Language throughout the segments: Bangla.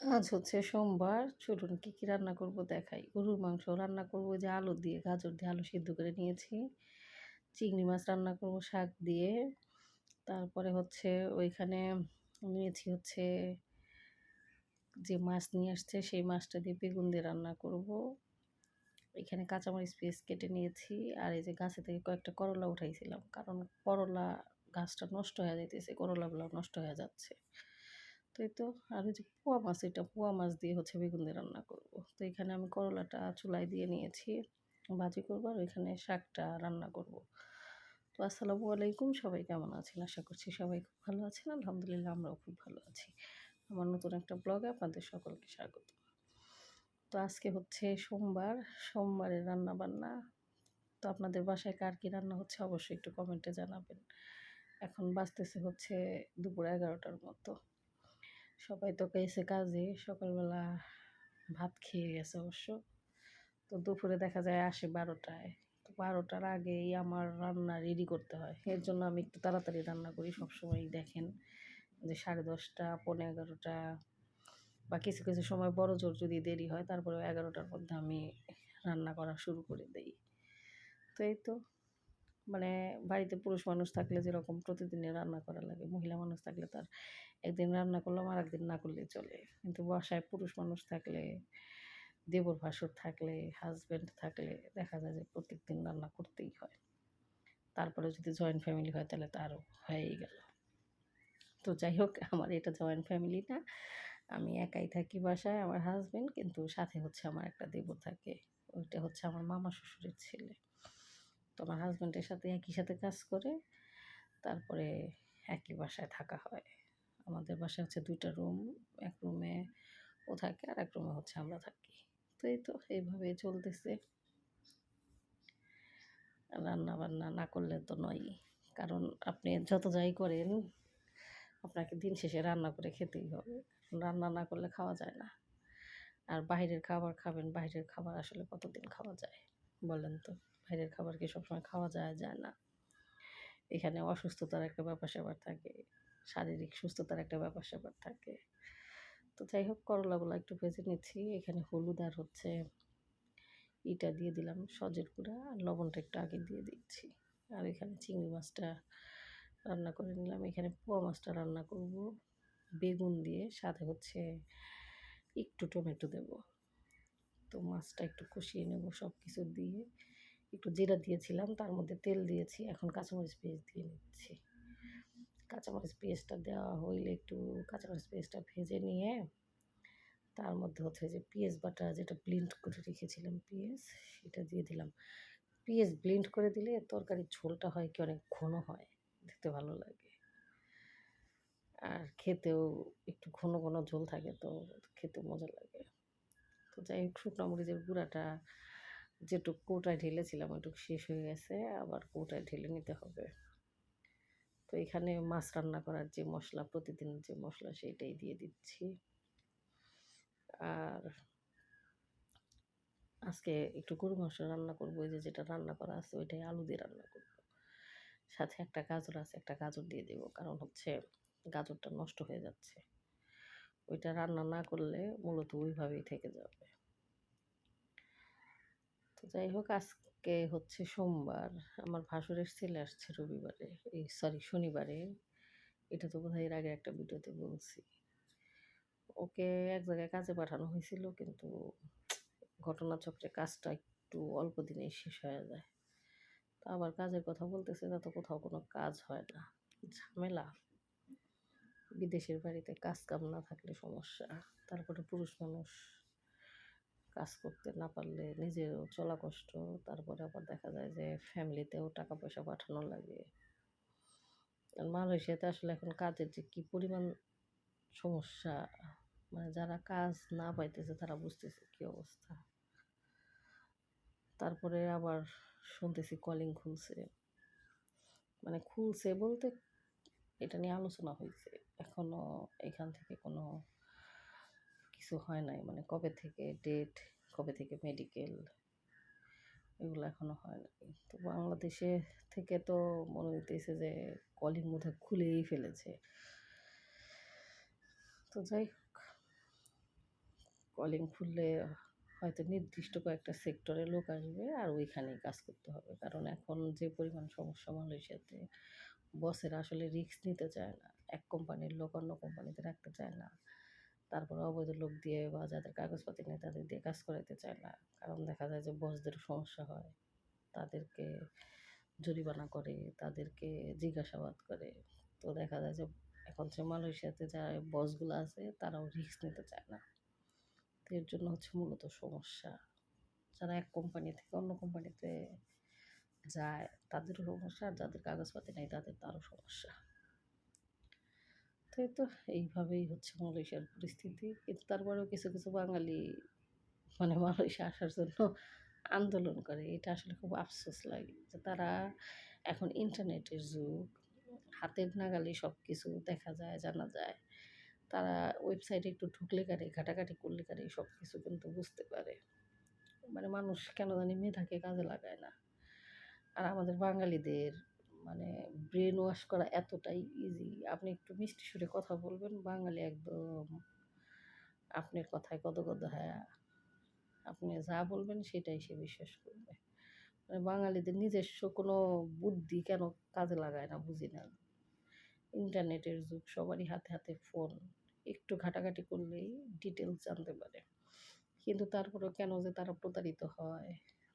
আজ হচ্ছে সোমবার, চলুন কী কী রান্না করব দেখাই। গরুর মাংস রান্না করব যে আলু দিয়ে, গাজর দিয়ে আলু সিদ্ধ করে নিয়েছি। চিংড়ি মাছ রান্না করব শাক দিয়ে। তারপরে হচ্ছে ওইখানে নিয়েছি হচ্ছে যে মাছ নিয়ে আসছে, সেই মাছটা দিয়ে বেগুন দিয়ে রান্না করব। এখানে কাঁচামরিচ পেস্ট কেটে নিয়েছি আর এই যে গাছে থেকে কয়েকটা করলা উঠাইছিলাম, কারণ করলা গাছটা নষ্ট হয়ে যাইতেছে করলাগুলো নষ্ট হয়ে যাচ্ছে। তো এই তো আর ওই যে পোয়া মাছ, এটা পোয়া মাছ দিয়ে হচ্ছে বেগুন দিয়ে রান্না করব। তো এখানে আমি করলাটা চুলায় দিয়ে নিয়েছি, ভাজি করব আর ওইখানে শাকটা রান্না করব। তো আসসালামু আলাইকুম, সবাই কেমন আছেন? আশা করছি সবাই খুব ভালো আছেন। আলহামদুলিল্লাহ আমরাও খুব ভালো আছি। আমার নতুন একটা ব্লগে আপনাদের সকলকে স্বাগত। তো আজকে হচ্ছে সোমবার সোমবারের রান্না বান্না। তো আপনাদের বাসায় কার কী রান্না হচ্ছে অবশ্যই একটু কমেন্টে জানাবেন। এখন বাঁচতেছে হচ্ছে দুপুর এগারোটার মতো। সবাই তো গেছে কাজে, সকালবেলা ভাত খেয়ে গেছে অবশ্য। তো দুপুরে দেখা যায় আসে বারোটায়। তো বারোটার আগেই আমার রান্না রেডি করতে হয়। এর জন্য আমি একটু তাড়াতাড়ি রান্না করি সবসময় দেখেন যে সাড়ে দশটা পনেরো এগারোটা বা কিছু কিছু সময় বড় জোর যদি দেরি হয় তারপরে এগারোটার মধ্যে আমি রান্না করা শুরু করে দিই। তো এই তো। মানে বাড়িতে পুরুষ মানুষ থাকলে যেরকম প্রতিদিনে রান্না করা লাগে, মহিলা মানুষ থাকলে তার একদিন রান্না করলাম আর একদিন না করলেই চলে। কিন্তু বাসায় পুরুষ মানুষ থাকলে, দেবর ভাসুর থাকলে হাজব্যান্ড থাকলে দেখা যায় যে প্রত্যেক দিন রান্না করতেই হয়। তারপরে যদি জয়েন্ট ফ্যামিলি হয় তাহলে তারও হয়েই গেল। তো যাই হোক, আমার এটা জয়েন্ট ফ্যামিলি না। আমি একাই থাকি বাসায়, আমার হাজব্যান্ড কিন্তু সাথে হচ্ছে আমার একটা দেবর থাকে। ওইটা হচ্ছে আমার মামা শ্বশুরের ছেলে। তো আমার হাজব্যান্ডের সাথে একই সাথে কাজ করে, তারপরে একই বাসায় থাকা হয়। আমাদের বাসায় হচ্ছে দুইটা রুম এক রুমে ও থাকে আর এক রুমে হচ্ছে আমরা থাকি। তো এই তো, এইভাবে চলতেছে। রান্না বান্না না করলে তো নয় কারণ আপনি যত যাই করেন, আপনাকে দিন শেষে রান্না করে খেতেই হবে। রান্না না করলে খাওয়া যায় না। আর বাইরের খাবার খাবেন, বাইরের খাবার আসলে কতদিন খাওয়া যায়, বলেন তো? বাইরের খাবার কি সবসময় খাওয়া যায়? যায় না। এখানে অসুস্থতার একটা ব্যাপার স্যাপার থাকে। শারীরিক সুস্থতার একটা ব্যাপার স্যাপার থাকে। তো যাই হোক, করলা করলাগুলো একটু ভেজে নিচ্ছি। এখানে হলুদ আর হচ্ছে ইটা দিয়ে দিলাম সজের গুঁড়া আর লবণটা একটু আগে দিয়ে দিচ্ছি। আর এখানে চিংড়ি মাছটা রান্না করে নিলাম। এখানে পোয়া মাছটা রান্না করব। বেগুন দিয়ে, সাথে হচ্ছে একটু টমেটো দেব। তো মাছটা একটু কষিয়ে নেব সব কিছু দিয়ে। একটু জিরা দিয়েছিলাম, তার মধ্যে তেল দিয়েছি, এখন কাঁচামরিচ পেস্ট দিয়ে নিচ্ছি। কাঁচামরিচ পেস্টটা দেওয়া হইলে একটু কাঁচামরিচ পেস্টটা ভেজে নিয়ে, তার মধ্যে হচ্ছে যে পিঁয়াজ বাটা যেটা ব্লিন্ড করে রেখেছিলাম পিঁয়াজ, সেটা দিয়ে দিলাম। পিঁয়াজ ব্লিন্ড করে দিলে তরকারির ঝোলটা হয় কি অনেক ঘন হয়, দেখতে ভালো লাগে। আর খেতেও একটু ঘন ঘন ঝোল থাকে তো খেতে মজা লাগে। তো যাই হোক, শুকনো মরিচের গুঁড়াটা যেটুক কৌটায় ঢেলেছিলাম, ওইটুকু শেষ হয়ে গেছে, আবার কৌটায় ঢেলে নিতে হবে। তো এখানে মাছ রান্না করার যে মশলা, প্রতিদিনের যে মশলা, সেইটাই দিয়ে দিচ্ছি। আর আজকে একটু গরু মাংস রান্না করব যে যেটা রান্না করা আছে, ওইটাই আলু দিয়ে রান্না করব। সাথে একটা গাজর আছে, একটা গাজর দিয়ে দেবো, কারণ হচ্ছে গাজরটা নষ্ট হয়ে যাচ্ছে। ওইটা রান্না না করলে মূলত ওইভাবেই থেকে যাবে। যাই হোক, আজকে হচ্ছে সোমবার। আমার ভাসুরের ছেলে আসছে রবিবারে। এই সরি শনিবারে। এটা তো বোধহয় এর আগে একটা ভিডিওতে বলছি। ওকে এক জায়গায় কাজে পাঠানো হয়েছিল, কিন্তু ঘটনাচক্রে কাজটা একটু অল্প দিনেই শেষ হয়ে যায়। তো আবার কাজের কথা বলতেছে তা তো কোথাও কোনো কাজ হয় না। ঝামেলা। বিদেশের বাড়িতে কাজ কাম না থাকলে সমস্যা। তারপরে পুরুষ মানুষ কাজ করতে না পারলে নিজেরও চলা কষ্ট। তারপরে আবার দেখা যায় যে ফ্যামিলিতেও টাকা পয়সা পাঠানো লাগে। মালয়েশিয়াতে আসলে এখন কাজের যে কী পরিমাণ সমস্যা মানে যারা কাজ না পাইতেছে তারা বুঝতেছে কী অবস্থা। তারপরে আবার শুনতেছি কলিং খুলছে। মানে খুলছে বলতে এটা নিয়ে আলোচনা হয়েছে এখনও এখান থেকে কোনো কিছু হয় নাই। মানে কবে থেকে ডেট কবে থেকে মেডিকেল এগুলো এখনও হয় নাই। তো বাংলাদেশে থেকে তো মনে হইতেছে যে কলিং বোধহয় খুলেই ফেলেছে। তো যাই হোক কলিং খুললে হয়তো নির্দিষ্ট কয়েকটা সেক্টরে লোক আসবে আর ওইখানেই কাজ করতে হবে। কারণ এখন যে পরিমাণ সমস্যা মালয়েশিয়াতে বসেরা আসলে রিস্ক নিতে চায় না, এক কোম্পানির লোক অন্য কোম্পানিতে রাখতে চায় না। তারপরে অবৈধ লোক দিয়ে বা যাদের কাগজপাতি নেই তাদের দিয়ে কাজ করাইতে চায় না। কারণ দেখা যায় যে বসদের সমস্যা হয়। তাদেরকে জরিমানা করে, তাদেরকে জিজ্ঞাসাবাদ করে। তো দেখা যায় যে এখন যে মালয়েশিয়াতে যারা বসগুলো আছে তারাও রিস্ক নিতে চায় না। তো এর জন্য হচ্ছে মূলত সমস্যা। যারা এক কোম্পানি থেকে অন্য কোম্পানিতে যায় তাদেরও সমস্যা আর যাদের কাগজপাতি নেই তাদের তারও সমস্যা। এই তো এইভাবেই হচ্ছে মালয়েশিয়ার পরিস্থিতি। কিন্তু তারপরেও কিছু কিছু বাঙালি মানে মালয়েশিয়া আসার জন্য আন্দোলন করে। এটা আসলে খুব আফসোস লাগে যে তারা এখন ইন্টারনেটের যুগ, হাতের নাগালে সব কিছু দেখা যায়, জানা যায়। তারা ওয়েবসাইটে একটু ঢুকলে কারে, ঘাটাঘাটি করলে কারে সব কিছু কিন্তু বুঝতে পারে। মানে মানুষ কেন জানি মেধাকে কাজে লাগায় না। আর আমাদের বাঙালিদের মানে ব্রেন ওয়াশ করা এতটাই ইজি আপনি একটু মিষ্টি সুরে কথা বলবেন, বাঙালি একদম। আপনার কথায় কত হ্যাঁ। আপনি যা বলবেন সেটাই সে বিশ্বাস করবে। মানে বাঙালিদের নিজস্ব কোনো বুদ্ধি কেন কাজে লাগায় না, বুঝি না? ইন্টারনেটের যুগ, সবারই হাতে হাতে ফোন একটু ঘাটাঘাটি করলেই ডিটেলস জানতে পারে। কিন্তু তারপরেও কেন যে তারা প্রতারিত হয়,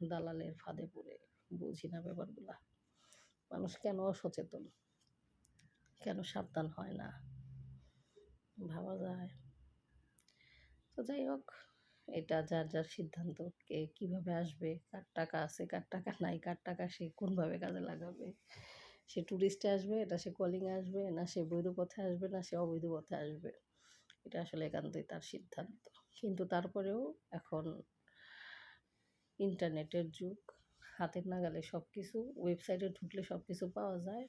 দালালের ফাঁদে পড়ে, বুঝি না ব্যাপারগুলা। মানুষ কেন অসচেতন? কেন সাবধান হয় না? ভাবা যায়। তো যাই হোক, এটা যার যার সিদ্ধান্ত, কে কীভাবে আসবে, কার টাকা আছে, কার টাকা নাই, কার টাকা সে কোনভাবে কাজে লাগাবে? সে ট্যুরিস্টে আসবে এটা সে কলিংয়ে আসবে, না সে বৈধ পথে আসবে, না সে অবৈধ পথে আসবে। এটা আসলে একান্তই তার সিদ্ধান্ত। কিন্তু তারপরেও এখন ইন্টারনেটের যুগ হাতের নাগালে সব কিছু ওয়েবসাইটে ঢুকলে সব কিছু পাওয়া যায়।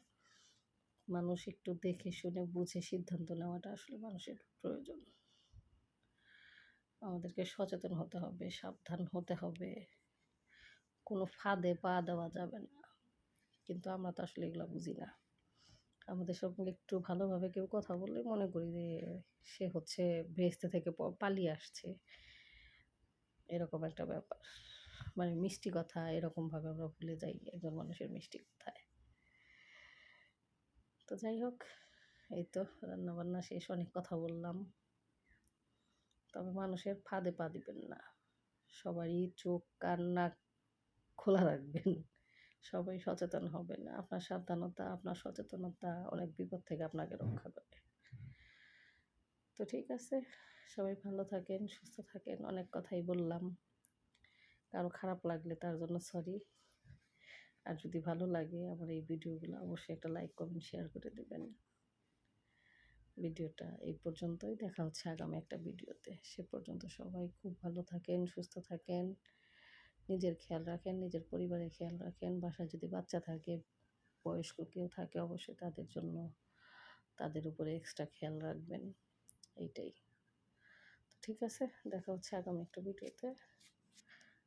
মানুষ একটু দেখে শুনে, বুঝে সিদ্ধান্ত নেওয়াটা আসলে মানুষের প্রয়োজন। আমাদেরকে সচেতন হতে হবে, সাবধান হতে হবে। কোনো ফাঁদে পা দেওয়া যাবে না। কিন্তু আমরা তো আসলে এগুলো বুঝি না। আমাদের সঙ্গে একটু ভালোভাবে কেউ কথা বললে মনে করি যে, সে হচ্ছে ভেস্তে থেকে পালিয়ে আসছে। এরকম একটা ব্যাপার। মানে মিষ্টি কথা এরকমভাবে আমরা ভুলে যাই একজন মানুষের মিষ্টি কথায়। তো যাই হোক, এই তো রান্নাবান্না শেষ, অনেক কথা বললাম। তবে মানুষের ফাঁদে পা দিবেন না। সবারই চোখ কান নাক খোলা রাখবেন। সবাই সচেতন হবেন। আপনার সাবধানতা, আপনার সচেতনতা অনেক বিপদ থেকে আপনাকে রক্ষা করে। তো ঠিক আছে, সবাই ভালো থাকেন, সুস্থ থাকেন, অনেক কথাই বললাম। কারও খারাপ লাগলে তার জন্য সরি আর যদি ভালো লাগে আমার এই ভিডিওগুলো অবশ্যই একটা লাইক কমেন্ট শেয়ার করে দেবেন। ভিডিওটা এই পর্যন্তই। দেখা হচ্ছে আগামী একটা ভিডিওতে। সে পর্যন্ত সবাই খুব ভালো থাকেন, সুস্থ থাকেন, নিজের খেয়াল রাখেন, নিজের পরিবারের খেয়াল রাখেন। বাসায় যদি বাচ্চা থাকে, বয়স্ক কেউ থাকে, অবশ্যই তাদের জন্য তাদের উপরে এক্সট্রা খেয়াল রাখবেন। এইটাই। তো ঠিক আছে, দেখা হচ্ছে আগামী একটা ভিডিওতে।